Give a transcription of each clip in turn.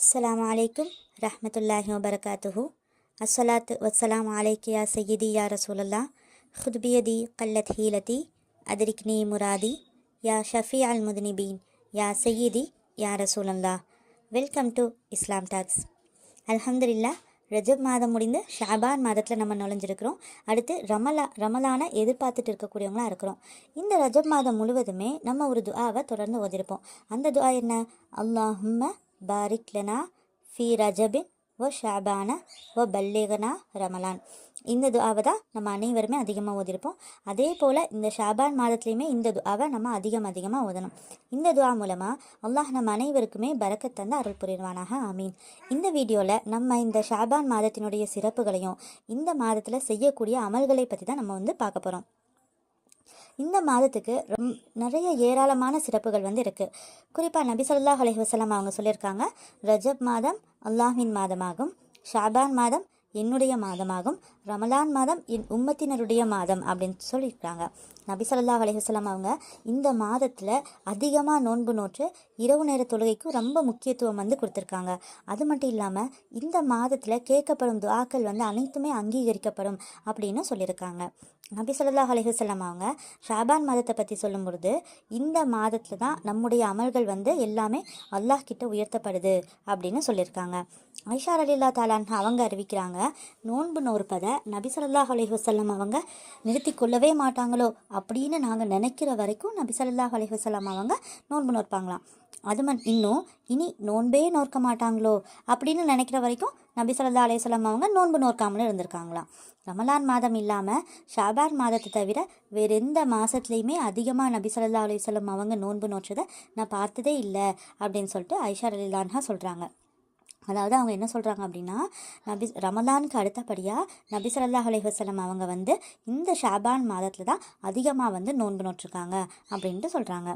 அஸ்ஸலாமு அலைக்கும் ரஹ்மத்துல்லாஹி வபரகாத்துஹு அஸ்ஸலாத்து வஸ்ஸலாம் அலைக்கு யா சையீதி யா ரசூலல்லா ஹுத்பியதி கல்லத் ஹீலதி அதிரிக்னி முராதி யா ஷஃபி அல் முதுனிபீன் யா சையீதி யா ரசூலல்லா வெல்கம் டு இஸ்லாம் டாக்ஸ் அலமதுல்லா ரஜப் மாதம் முடிந்து ஷாபான் மாதத்தில் நம்ம நுழைஞ்சிருக்கிறோம். அடுத்து ரமலா ரமலானை எதிர்பார்த்துட்டு இருக்கக்கூடியவங்களா இருக்கிறோம். இந்த ரஜப் மாதம் முழுவதுமே நம்ம ஒரு துஆவை தொடர்ந்து ஓதிருப்போம். அந்த துஆ என்ன? அல்லாஹும்ம பாரிக் லனா ஃபி ரஜபின் ஓ ஷாபானா ஓ பல்லேகனா ரமலான். இந்த துஆவை தான் நம்ம அனைவருமே அதிகமாக ஓதிருப்போம் அதே போல் இந்த ஷாபான் மாதத்துலேயுமே இந்த துஆவை நம்ம அதிகம் அதிகமாக ஓதணும். இந்த துஆ மூலமாக அல்லாஹ் நம்ம அனைவருக்குமே பறக்கத் தந்து அருள் புரிவானாக. ஆமீன். இந்த வீடியோவில் நம்ம இந்த ஷாபான் மாதத்தினுடைய சிறப்புகளையும் இந்த மாதத்தில் செய்யக்கூடிய அமல்களை பற்றி தான் நம்ம வந்து பார்க்க போகிறோம் இந்த மாதத்துக்கு ரொம் நிறைய ஏராளமான சிறப்புகள் வந்து இருக்குது குறிப்பாக நபி சொல்லாஹ் அலஹி வஸல்லம் அவங்க சொல்லியிருக்காங்க ரஜப் மாதம் அல்லாஹின் மாதமாகும் ஷாபான் மாதம் என்னுடைய மாதமாகும். ரமலான் மாதம் என் உம்மத்தினருடைய மாதம் அப்படின்னு சொல்லியிருக்காங்க. நபி சொல்லா அலைஹி அவங்க இந்த மாதத்தில் அதிகமாக நோன்பு நோற்று இரவு நேர தொழுகைக்கு ரொம்ப முக்கியத்துவம் வந்து கொடுத்துருக்காங்க. அது மட்டும் இல்லாமல் இந்த மாதத்தில் கேட்கப்படும் துவாக்கள் வந்து அனைத்துமே அங்கீகரிக்கப்படும் அப்படின்னு சொல்லியிருக்காங்க. நபி சொல்லா அலைஹி அவங்க ஷாபான் மாதத்தை பற்றி சொல்லும் பொழுது இந்த மாதத்தில் தான் நம்முடைய அமல்கள் வந்து எல்லாமே அல்லாஹ் கிட்ட உயர்த்தப்படுது அப்படின்னு சொல்லியிருக்காங்க. ஐஷா அலில்லா தாலான் அவங்க அறிவிக்கிறாங்க நோன்பு நோற்பதை நபி அலைஹுசல்லம் அவங்க நிறுத்தி கொள்ளவே மாட்டாங்களோ அப்படின்னு நாங்கள் நினைக்கிற வரைக்கும் நபி அலைஹுசல்லம் அவங்க நோன்பு நோற்பாங்களாம். அது மட் இன்னும் இனி நோன்பே நோற்க மாட்டாங்களோ அப்படின்னு நினைக்கிற வரைக்கும் நபி சொல்லா அலையம் அவங்க நோன்பு நோற்காமலும் இருந்திருக்காங்களாம். ரமலான் மாதம் இல்லாமல் ஷாபான் மாதத்தை தவிர வேறு எந்த மாதத்துலேயுமே அதிகமாக நபி சொல்லா அலையம் அவங்க நோன்பு நோற்றதை நான் பார்த்ததே இல்லை அப்படின்னு சொல்லிட்டு ஐஷா அலிலான்ஹா சொல்கிறாங்க அதாவது அவங்க என்ன சொல்கிறாங்க அப்படின்னா நபி ரமலானுக்கு அடுத்தபடியாக நபி சல்லா அலைஹி அவங்க வந்து இந்த ஷாபான் மாதத்தில் தான் அதிகமாக வந்து நோன்பு நோட்டிருக்காங்க அப்படின்ட்டு சொல்கிறாங்க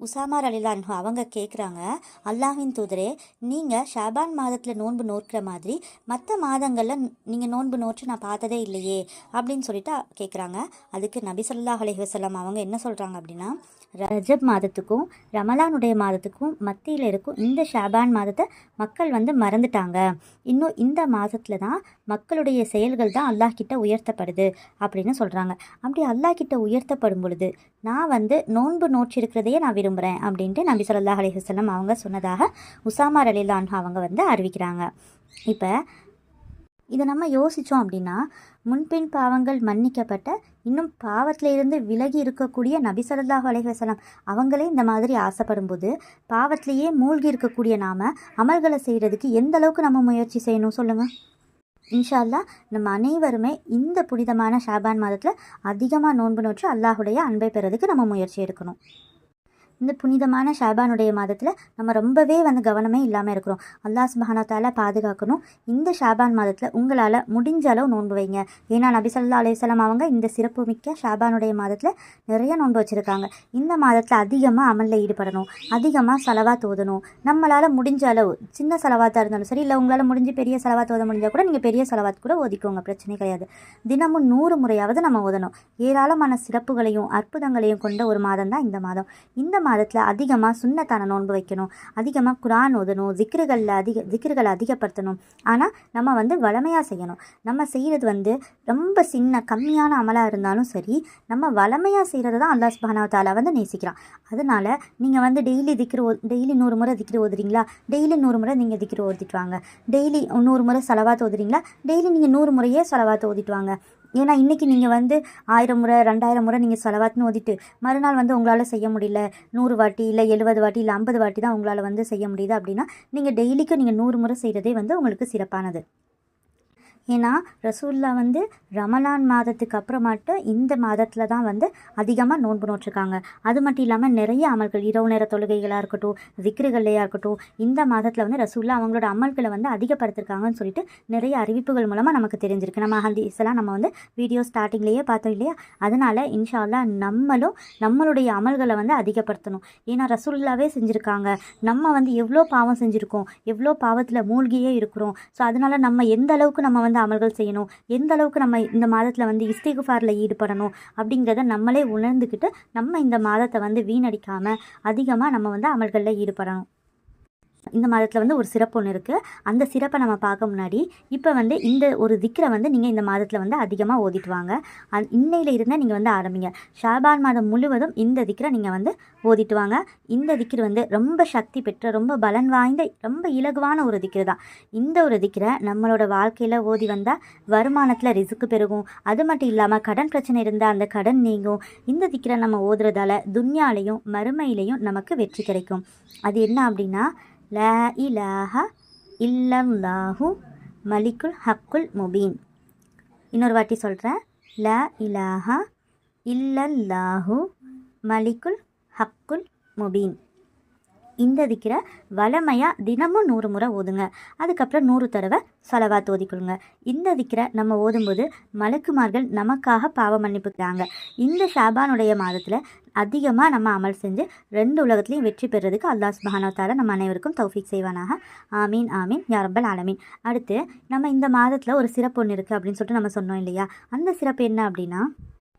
உசாமார் அலிலான் அவங்க கேட்குறாங்க அல்லாஹின் தூதரே நீங்கள் ஷாபான் மாதத்தில் நோன்பு நோக்கிற மாதிரி மற்ற மாதங்களில் நீங்கள் நோன்பு நோற்று நான் பார்த்ததே இல்லையே அப்படின்னு சொல்லிட்டு கேட்குறாங்க அதுக்கு நபி ஸல்லல்லாஹு அலைஹி அவங்க என்ன சொல்கிறாங்க அப்படின்னா ரஜப் மாதத்துக்கும் ரமலானுடைய மாதத்துக்கும் மத்தியில் இருக்கும் இந்த ஷாபான் மாதத்தை மக்கள் வந்து மறந்துட்டாங்க. இன்னும் இந்த மாதத்தில் தான் மக்களுடைய செயல்கள் தான் அல்லாஹ் கிட்ட உயர்த்தப்படுது அப்படின்னு சொல்கிறாங்க அப்படி அல்லாஹ் கிட்ட உயர்த்தப்படும் பொழுது நான் வந்து நோன்பு நோற்றிருக்கிறதையே நான் விரும்புகிறேன் விரும்புகிறேன் அப்படின்ட்டு நபி சொல்லா அலிஹசல்லம் அவங்க சொன்னதாக உசாமா அலிலான் அவங்க வந்து அறிவிக்கிறாங்க. இப்போ இதை நம்ம யோசித்தோம் அப்படின்னா முன்பின் பாவங்கள் மன்னிக்கப்பட்ட இன்னும் பாவத்தில் இருந்து விலகி இருக்கக்கூடிய நபி ஸல்லல்லாஹு அலைஹி அவங்களே இந்த மாதிரி ஆசைப்படும் போது பாவத்திலேயே மூழ்கி இருக்கக்கூடிய நாம் அமல்களை செய்கிறதுக்கு எந்த அளவுக்கு நம்ம முயற்சி செய்யணும் சொல்லுங்கள் இன்ஷா அல்லாஹ் நம்ம அனைவருமே இந்த புனிதமான ஷாபான் மாதத்தில் அதிகமாக நோன்பு நோற்று அல்லாஹுடைய அன்பை பெறதுக்கு நம்ம முயற்சி எடுக்கணும். இந்த புனிதமான ஷாபானுடைய மாதத்தில் நம்ம ரொம்பவே வந்து கவனமே இல்லாமல் இருக்கிறோம். அல்லாஹ் சுபஹானத்தால் பாதுகாக்கணும். இந்த ஷாபான் மாதத்தில் உங்களால் முடிஞ்ச அளவு நோன்பு வைங்க. ஏன்னா நபி சல்லா அலையம் அவங்க இந்த சிறப்பு மிக்க ஷாபானுடைய மாதத்தில் நிறைய நோன்பு வச்சுருக்காங்க. இந்த மாதத்தில் அதிகமாக அமலில் ஈடுபடணும். அதிகமாக செலவாக தோதணும் நம்மளால் முடிஞ்ச அளவு சின்ன செலவாத்தாக இருந்தாலும் சரி இல்லை உங்களால் முடிஞ்சு பெரிய செலவாக தோத முடிஞ்சால் கூட நீங்கள் பெரிய செலவாத் கூட ஓதிக்கோங்க. பிரச்சனை கிடையாது. தினமும் நூறு முறையாவது நம்ம ஓதணும். ஏராளமான சிறப்புகளையும் அற்புதங்களையும் கொண்ட ஒரு மாதம் தான் இந்த மாதம். இந்த மாதம் மாதத்தில் அதிகமாக சுண்ணத்தான நோன்பு வைக்கணும். அதிகமாக குரான் ஓதணும். ஜிக்ருகளில் அதிக ஜிக்ருகளை அதிகப்படுத்தணும். ஆனால் நம்ம வந்து வளமையாக செய்யணும். நம்ம செய்கிறது வந்து ரொம்ப சின்ன கம்மியான அமலாக இருந்தாலும் சரி நம்ம வளமையாக செய்கிறது தான் அல்லாஸ் சுபானா வந்து நேசிக்கிறான். அதனால் நீங்கள் வந்து டெய்லி திக்ரு ஓ டெய்லி நூறு முறை திக்ரு ஓதுறீங்களா? டெய்லி நூறு முறை நீங்கள் திக்ரு ஓதிட்டு வாங்க. டெய்லி நூறு முறை செலவாத்து ஓதுறீங்களா? டெய்லி நீங்கள் நூறு முறையே செலவாத்து ஓதிட்டு வாங்க. ஏன்னா இன்றைக்கி நீங்கள் வந்து ஆயிரம் முறை ரெண்டாயிரம் முறை நீங்கள் செலவாத்துன்னு ஓதிட்டு மறுநாள் வந்து உங்களால் செய்ய முடியல. நூறு வாட்டி இல்லை எழுபது வாட்டி இல்லை ஐம்பது வாட்டி தான் உங்களால் வந்து செய்ய முடியுது அப்படின்னா நீங்கள் டெய்லிக்கும் நீங்கள் நூறு முறை செய்கிறதே வந்து உங்களுக்கு சிறப்பானது. ஏன்னா ரசூல்லா வந்து ரமலான் மாதத்துக்கு அப்புறமாட்டு இந்த மாதத்தில் தான் வந்து அதிகமாக நோன்பு நோட்டிருக்காங்க அது மட்டும் இல்லாமல் நிறைய அமல்கள் இரவு நேர தொழுகைகளாக இருக்கட்டும் விக்ருகள்லையாக இருக்கட்டும் இந்த மாதத்தில் வந்து ரசூல்லா அவங்களோட அமல்களை வந்து அதிகப்படுத்திருக்காங்கன்னு சொல்லிட்டு நிறைய அறிவிப்புகள் மூலமாக நமக்கு தெரிஞ்சிருக்கு. நம்ம ஹதீஸ்லாம் நம்ம வந்து வீடியோ ஸ்டார்டிங்லேயே பார்த்தோம் இல்லையா? அதனால் இன்ஷால்லா நம்மளும் நம்மளுடைய அமல்களை வந்து அதிகப்படுத்தணும். ஏன்னா ரசூல்லாவே செஞ்சுருக்காங்க. நம்ம வந்து எவ்வளோ பாவம் செஞ்சுருக்கோம் எவ்வளோ பாவத்தில் மூழ்கியே இருக்கிறோம். ஸோ அதனால் நம்ம எந்த அளவுக்கு நம்ம வந்து அமல்கள் செய்யணும்? எந்த அளவுக்கு நம்ம இந்த மாதத்தில் வந்து இஸ்திகுஃபாரில் ஈடுபடணும்? அப்படிங்கிறத நம்மளே உணர்ந்துக்கிட்டு நம்ம இந்த மாதத்தை வந்து வீணடிக்காமல் அதிகமாக நம்ம வந்து அமல்களில் ஈடுபடணும். இந்த மாதத்தில் வந்து ஒரு சிறப்பு ஒன்று இருக்குது அந்த சிறப்பை நம்ம பார்க்க முன்னாடி இப்போ வந்து இந்த ஒரு திக்கரை வந்து நீங்கள் இந்த மாதத்தில் வந்து அதிகமாக ஓதிட்டு வாங்க. அந் இன்னையில் இருந்தால் நீங்கள் வந்து ஆரம்பிங்க. ஷாபான் மாதம் முழுவதும் இந்த திக்கரை நீங்கள் வந்து ஓதிட்டு வாங்க. இந்த திக்ரு வந்து ரொம்ப சக்தி பெற்ற ரொம்ப பலன் வாய்ந்த ரொம்ப இலகுவான ஒரு திக்ரு தான். இந்த ஒரு திக்ரை நம்மளோட வாழ்க்கையில் ஓதி வந்தால் வருமானத்தில் ரிசுக்கு பெருகும். அது மட்டும் இல்லாமல் கடன் பிரச்சனை இருந்தால் அந்த கடன் நீங்கும். இந்த திக்ரை நம்ம ஓதுறதால துன்யாலையும் மறுமையிலையும் நமக்கு வெற்றி கிடைக்கும். அது என்ன அப்படின்னா லா இலாஹா இல்லல்லாஹு மலிக்குல் ஹக்குல் முபீன் இன்னொரு வாட்டி சொல்கிறேன் லா இலாஹா இல்லல்லாஹு மலிக்குல் ஹக்குல் முபீன் இந்த திக்கிற வளமையாக தினமும் நூறு முறை ஓதுங்க. அதுக்கப்புறம் நூறு தடவை செலவாக ஓதிக்கொள்ளுங்க இந்த திக்கிற நம்ம ஓதும்போது மலக்குமார்கள் நமக்காக பாவ மன்னிப்புக்கிறாங்க இந்த சாபானுடைய மாதத்தில் அதிகமாக நம்ம அமல் செஞ்சு ரெண்டு உலகத்துலையும் வெற்றி பெறுறதுக்கு அல்லாஹ் சுபஹானவத்தால நம்ம அனைவருக்கும் தௌஃபீக் செய்வானாக. ஆமீன் ஆமீன். யாரப்பல் ஆலமீன். அடுத்து நம்ம இந்த மாதத்தில் ஒரு சிறப்பு ஒன்று இருக்குது அப்படின்னு சொல்லிட்டு நம்ம சொன்னோம் இல்லையா? அந்த சிறப்பு என்ன அப்படின்னா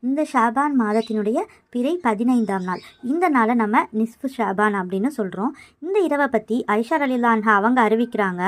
இந்த ஷாபான் மாதத்தினுடைய பிறை பதினைந்தாம் நாள். இந்த நாளை நம்ம நிஸ்ஃபு ஷாபான் அப்படின்னு சொல்கிறோம் இந்த இரவை பற்றி ஐஷார் அலிலான்ஹா அவங்க அறிவிக்கிறாங்க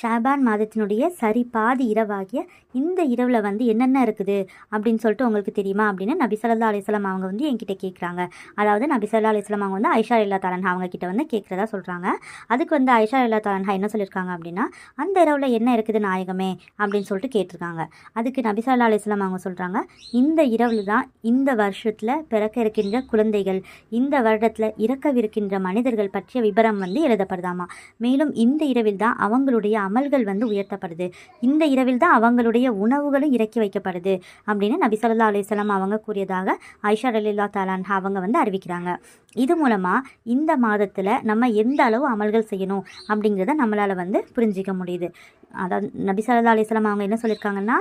ஷாபான் மாதத்தினுடைய சரி பாதி இரவாகிய இந்த இரவில் வந்து என்னென்ன இருக்குது அப்படின்னு சொல்லிட்டு உங்களுக்கு தெரியுமா அப்படின்னு நபி சல்லா அலிஸ்லாம் அவங்க வந்து என்கிட்ட கேட்குறாங்க. அதாவது நபி சல்லா அலிஸ்லாம் அவங்க வந்து ஐஷா இல்லா தாலன்ஹா அவங்க கிட்ட வந்து கேட்குறதா சொல்கிறாங்க அதுக்கு வந்து ஐஷா இல்லா தாலன்ஹா என்ன சொல்லியிருக்காங்க அப்படின்னா அந்த இரவில் என்ன இருக்குது நாயகமே அப்படின்னு சொல்லிட்டு கேட்டிருக்காங்க. அதுக்கு நபி சல்லா அலிஸ்லாம் அவங்க சொல்கிறாங்க இந்த இரவில் தான் இந்த வருஷத்தில் பிறக்க இருக்கின்ற குழந்தைகள் இந்த வருடத்தில் இறக்கவிருக்கின்ற மனிதர்கள் பற்றிய விபரம் வந்து எழுதப்படுதாமா? மேலும் இந்த இரவில் தான் அவங்களுடைய அமல்கள் வந்து உயர்த்தப்படுது. இந்த இரவில் தான் அவங்களுடைய உணவுகளும் இறக்கி வைக்கப்படுது அப்படின்னு நபி சொல்லா அலிஸ்லாம் அவங்க கூறியதாக ஐஷா அலில்லா தாலான் அவங்க வந்து அறிவிக்கிறாங்க. இது மூலமாக இந்த மாதத்தில் நம்ம எந்த அளவு அமல்கள் செய்யணும் அப்படிங்கிறத நம்மளால் வந்து புரிஞ்சிக்க முடியுது. அதாவது நபி சல்லா அலிஸ்லாம் அவங்க என்ன சொல்லியிருக்காங்கன்னா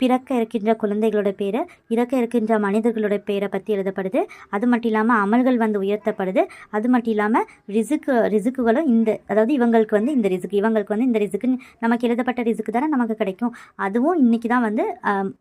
பிறக்க இருக்கின்ற குழந்தைகளோட பேர் இறக்க இருக்கின்ற மனிதர்களோட பேரை பற்றி எழுதப்படுது. அது மட்டும் இல்லாமல் அமல்கள் வந்து உயர்த்தப்படுது. அது மட்டும் இல்லாமல் ரிசுக்கு ரிசுக்குகளும் இந்த அதாவது இவங்களுக்கு வந்து இந்த ரிசுக்கு இவங்களுக்கு வந்து இந்த ரிசுக்குன்னு நமக்கு எழுதப்பட்ட ரிசுக்கு தானே நமக்கு கிடைக்கும். அதுவும் இன்றைக்கி தான் வந்து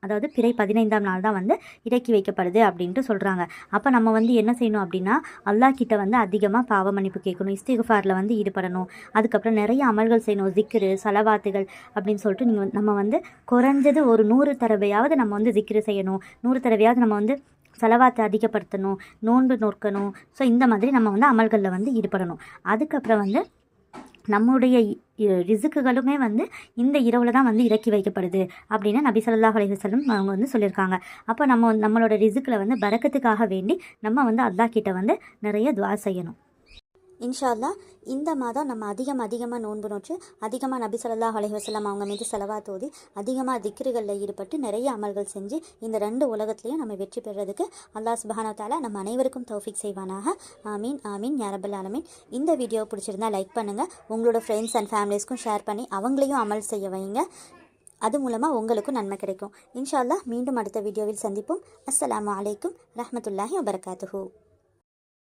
அதாவது பிறை பதினைந்தாம் நாள் தான் வந்து இறக்கி வைக்கப்படுது அப்படின்ட்டு சொல்கிறாங்க அப்போ நம்ம வந்து என்ன செய்யணும் அப்படின்னா அல்லா கிட்ட வந்து அதிகமாக பாவ மன்னிப்பு கேட்கணும் இஸ்திகுஃபாரில் வந்து ஈடுபடணும். அதுக்கப்புறம் நிறைய அமல்கள் செய்யணும் ஜிக்ரு சலவாத்துகள் அப்படின்னு சொல்லிட்டு நீங்கள் நம்ம வந்து குறைஞ்சது ஒரு நூறு தடவையாவது நம்ம வந்து ஜிக்ரு செய்யணும். நூறு தடவையாவது நம்ம வந்து செலவாத்தை அதிகப்படுத்தணும் நோன்பு நோக்கணும். ஸோ இந்த மாதிரி நம்ம வந்து அமல்களில் வந்து ஈடுபடணும். அதுக்கப்புறம் வந்து நம்முடைய ரிசுக்குகளுமே வந்து இந்த இரவில் தான் வந்து இறக்கி வைக்கப்படுது அப்படின்னு நபி சொல்லாஹ் அலைஹசல்லம் அவங்க வந்து சொல்லியிருக்காங்க. அப்போ நம்ம நம்மளோட ரிசுக்கில் வந்து பறக்கத்துக்காக வேண்டி நம்ம வந்து அல்லா கிட்ட வந்து நிறைய துவா செய்யணும். இன்ஷால்லா இந்த மாதம் நம்ம அதிகம் அதிகமாக நோன்பு நோற்று அதிகமாக நபி சொல்லாஹ் அலைஹசல்லாம் அவங்க மீது செலவாக தோதி அதிகமாக திக்கிரிகளில் ஈடுபட்டு நிறைய அமல்கள் செஞ்சு இந்த ரெண்டு உலகத்துலேயும் நம்ம வெற்றி பெறுறதுக்கு அல்லாஹ் சுபஹானத்தால நம்ம அனைவருக்கும் தௌஃபிக் செய்வானாக. ஆமீன் ஆமீன் யாரபுல் ஆலமீன். இந்த வீடியோ பிடிச்சிருந்தா லைக் பண்ணுங்கள் உங்களோட ஃப்ரெண்ட்ஸ் அண்ட் ஃபேமிலிஸ்க்கும் ஷேர் பண்ணி அவங்களையும் அமல் செய்ய வைங்க. அது மூலமாக உங்களுக்கும் நன்மை கிடைக்கும். இன்ஷால்லா மீண்டும் அடுத்த வீடியோவில் சந்திப்போம். அஸ்லாம் அலைக்கும் ரஹமத்துல்லாஹி வபரகாத்துஹூ.